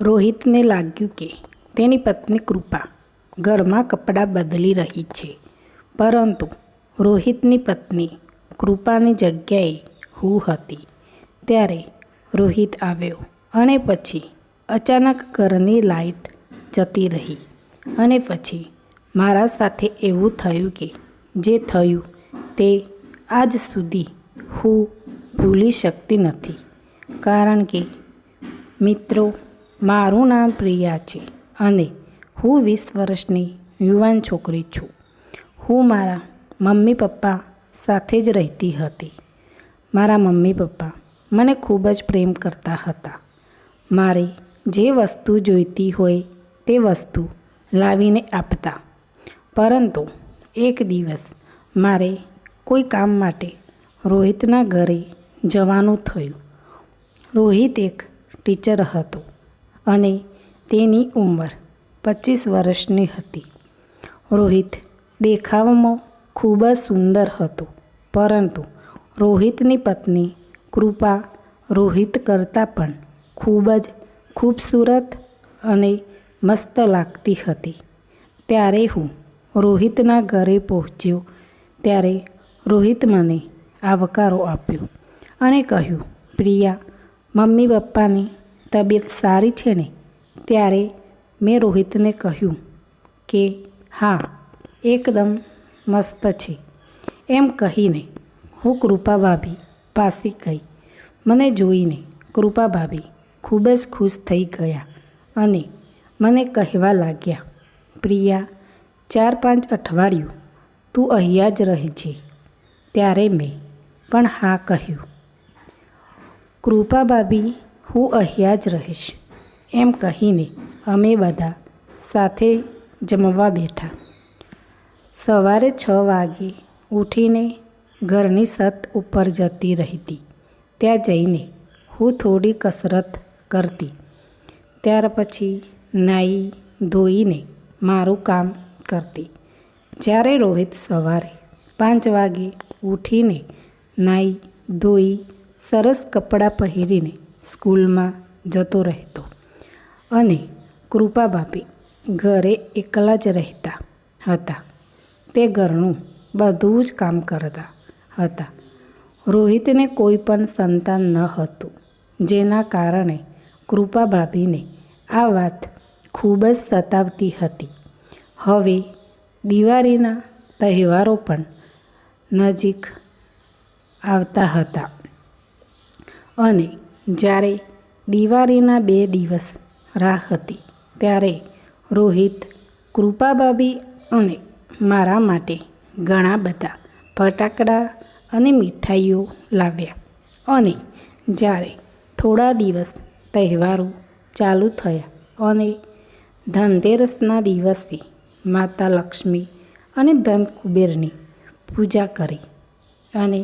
રોહિતને લાગ્યું કે તેની પત્ની કૃપા ઘરમાં કપડાં બદલી રહી છે. પરંતુ રોહિતની પત્ની કૃપાની જગ્યાએ હું હતી. ત્યારે રોહિત આવ્યો અને પછી અચાનક ઘરની લાઈટ જતી રહી અને પછી મારા સાથે એવું થયું કે જે થયું તે આજ સુધી હું ભૂલી શકતી નથી. કારણ કે મિત્રો મારું નામ પ્રિયા છે અને હું વીસ વર્ષની યુવાન છોકરી છું. હું મારા મમ્મી પપ્પા સાથે જ રહેતી હતી. મારા મમ્મી પપ્પા મને ખૂબ જ પ્રેમ કરતા હતા. મારે જે વસ્તુ જોઈતી હોય તે વસ્તુ લાવીને આપતા. પરંતુ એક દિવસ મારે કોઈ કામ માટે રોહિતના ઘરે જવાનું થયું. રોહિત એક ટીચર હતો. અને તેની ઉંમર પચીસ વર્ષની હતી. રોહિત દેખાવમાં ખૂબ જ સુંદર હતો, પરંતુ રોહિતની પત્ની કૃપા રોહિત કરતાં પણ ખૂબ જ ખૂબસૂરત અને મસ્ત લાગતી હતી. ત્યારે હું રોહિતના ઘરે પહોંચ્યો, ત્યારે રોહિત મને આવકારો આપ્યો અને કહ્યું, પ્રિયા મમ્મી પપ્પાની તબિયત સારી છે ને, ત્યારે મેં રોહિતને કહ્યું કે, હા, એકદમ મસ્ત છે. એમ કહીને હું કૃપા ભાભી પાસે ગઈ. મને જોઈને કૃપા ભાભી ખૂબ જ ખુશ થઈ ગયા અને મને કહેવા લાગ્યા, પ્રિયા, ચાર પાંચ અઠવાડિયું તું અહીંયા જ રહે છે. ત્યારે મેં પણ હા કહ્યું. કૃપા ભાભી હું અહીંયા જ રહીશ. એમ કહીને અમે બધા સાથે જમવા બેઠા. સવારે છ વાગે ઉઠીને ઘરની છત ઉપર જતી રહેતી. ત્યાં જઈને હું થોડી કસરત કરતી. ત્યાર પછી નાહી ધોઈને મારું કામ કરતી. જ્યારે રોહિત સવારે પાંચ વાગે ઉઠીને નાહી ધોઈ સરસ કપડાં પહેરીને સ્કૂલમાં જતો રહેતો. અને કૃપા ભાભી ઘરે એકલા જ રહેતા હતા. તે ઘરનું બધું જ કામ કરતા હતા. રોહિતને કોઈ પણ સંતાન ન હતું, જેના કારણે કૃપા ભાભીને આ વાત ખૂબ જ સતાવતી હતી. હવે દિવાળીના તહેવારો પણ નજીક આવતા હતા. અને જ્યારે દિવાળીના બે દિવસ રાહ હતી, ત્યારે રોહિત, કૃપાબાબી અને મારા માટે ઘણા બધા ફટાકડા અને મીઠાઈઓ લાવ્યા. અને જ્યારે થોડા દિવસ તહેવારો ચાલુ થયા અને ધનતેરસના દિવસે માતા લક્ષ્મી અને ધન કુબેરની પૂજા કરી અને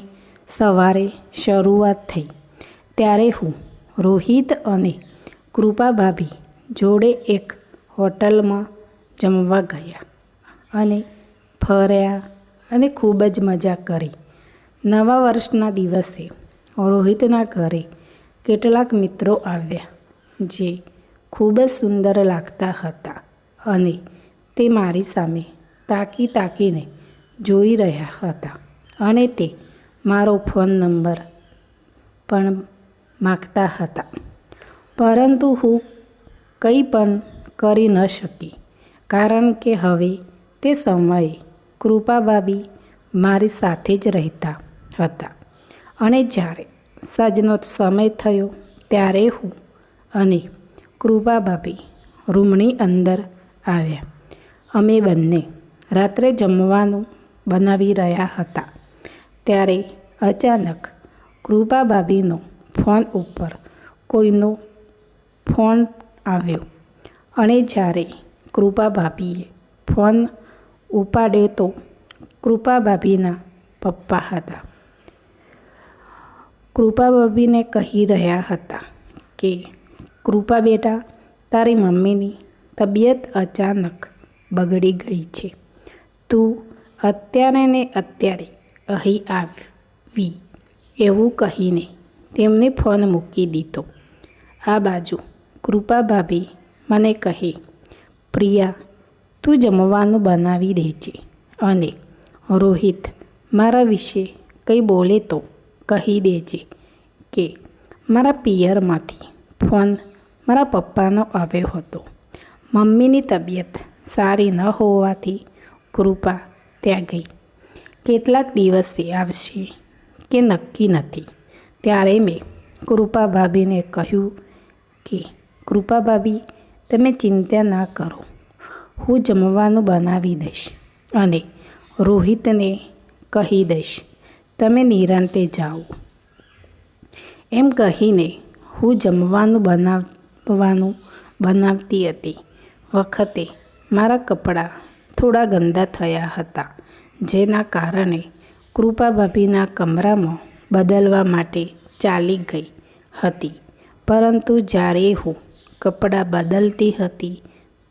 સવારે શરૂઆત થઈ ત્યારે હું, રોહિત અને કૃપા ભાભી જોડે એક હોટલમાં જમવા ગયા અને ફર્યા અને ખૂબ જ મજા કરી. નવા વર્ષના દિવસે રોહિતના ઘરે કેટલાક મિત્રો આવ્યા જે ખૂબ જ સુંદર લાગતા હતા અને તે મારી સામે તાકી તાકીને જોઈ રહ્યા હતા અને તે મારો ફોન નંબર પણ માગતા હતા. પરંતુ હું કંઈ પણ કરી ન શકી, કારણ કે હવે તે સમયે કૃપાબાબી મારી સાથે જ રહેતા હતા. અને જ્યારે સાંજનો સમય થયો ત્યારે હું અને કૃપાબાબી રૂમની અંદર આવ્યા. અમે બંને રાત્રે જમવાનું બનાવી રહ્યા હતા. ત્યારે અચાનક કૃપાભાભીનો ફોન ઉપર કોઈનો ફોન આવ્યો. અને જ્યારે કૃપા ભાભીએ ફોન ઉપાડ્યો તો કૃપા ભાભીના પપ્પા હતા. કૃપા ભાભીને કહી રહ્યા હતા કે, કૃપા બેટા, તારી મમ્મીની તબિયત અચાનક બગડી ગઈ છે. તું અત્યારે ને અત્યારે અહીં આવી એવું કહીને તેમને ફોન મૂકી દીધો. આ બાજુ, કૃપા ભાભી, મને કહે, પ્રિયા, તું જમવાનું બનાવી દેજે અને રોહિત મારા વિશે કંઈ બોલે તો કહી દેજે કે મારા પિયરમાંથી ફોન મારા પપ્પાનો આવ્યો હતો. મમ્મીની તબિયત સારી ન હોવાથી કૃપા ત્યાં ગઈ. કેટલાક દિવસથી આવશે કે નક્કી નથી. ત્યારે મેં કૃપા ભાભીને કહ્યું કે કૃપા ભાભી તમે ચિંતા ના કરો. હું જમવાનું બનાવી દઈશ અને રોહિતને કહી દઈશ, તમે નિરાંતે જાઓ. એમ કહીને હું જમવાનું બનાવવાનું બનાવતી હતી. વખતે મારા કપડાં થોડા ગંદા થયા હતા, જેના કારણે કૃપા ભાભીના કમરામાં બદલવા માટે ચાલી ગઈ હતી. પરંતુ જ્યારે હું કપડાં બદલતી હતી,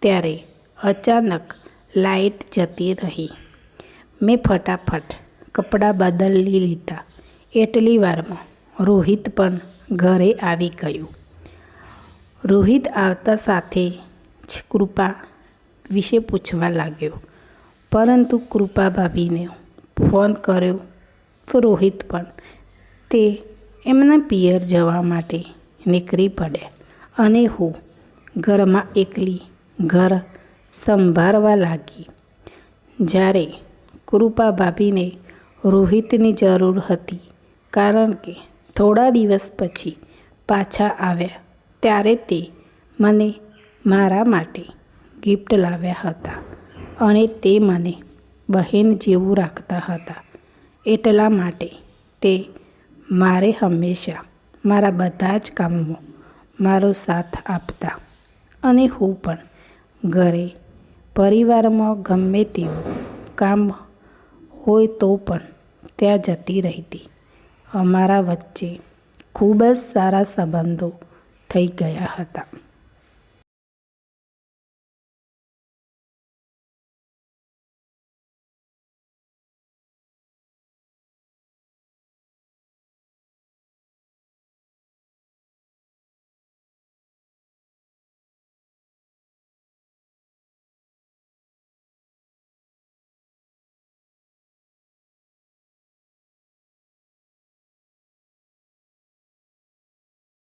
ત્યારે અચાનક લાઈટ જતી રહી. મેં ફટાફટ કપડાં બદલી લીધા. એટલી વારમાં રોહિત પણ ઘરે આવી ગયું. રોહિત આવતા સાથે જ કૃપા વિશે પૂછવા લાગ્યો. પરંતુ કૃપા ભાભીને ફોન કર્યો તો રોહિત પણ તે એમના પિયર જવા માટે નીકળી પડ્યા અને હું ઘરમાં એકલી ઘર સંભાળવા લાગી. જ્યારે કૃપા ભાભીને રોહિતની જરૂર હતી, કારણ કે થોડા દિવસ પછી પાછા આવ્યા, ત્યારે તે મને મારા માટે ગિફ્ટ લાવ્યા હતા અને તે મને બહેન જેવું રાખતા હતા. એટલા માટે તે મારે હંમેશા મારા બધા જ કામમાં મારો સાથ આપતા અને હું પણ ઘરે પરિવારમાં ગમે તેવું કામ હોય તો પણ ત્યાં જતી રહેતી. અમારા વચ્ચે ખૂબ જ સારા સંબંધો થઈ ગયા હતા.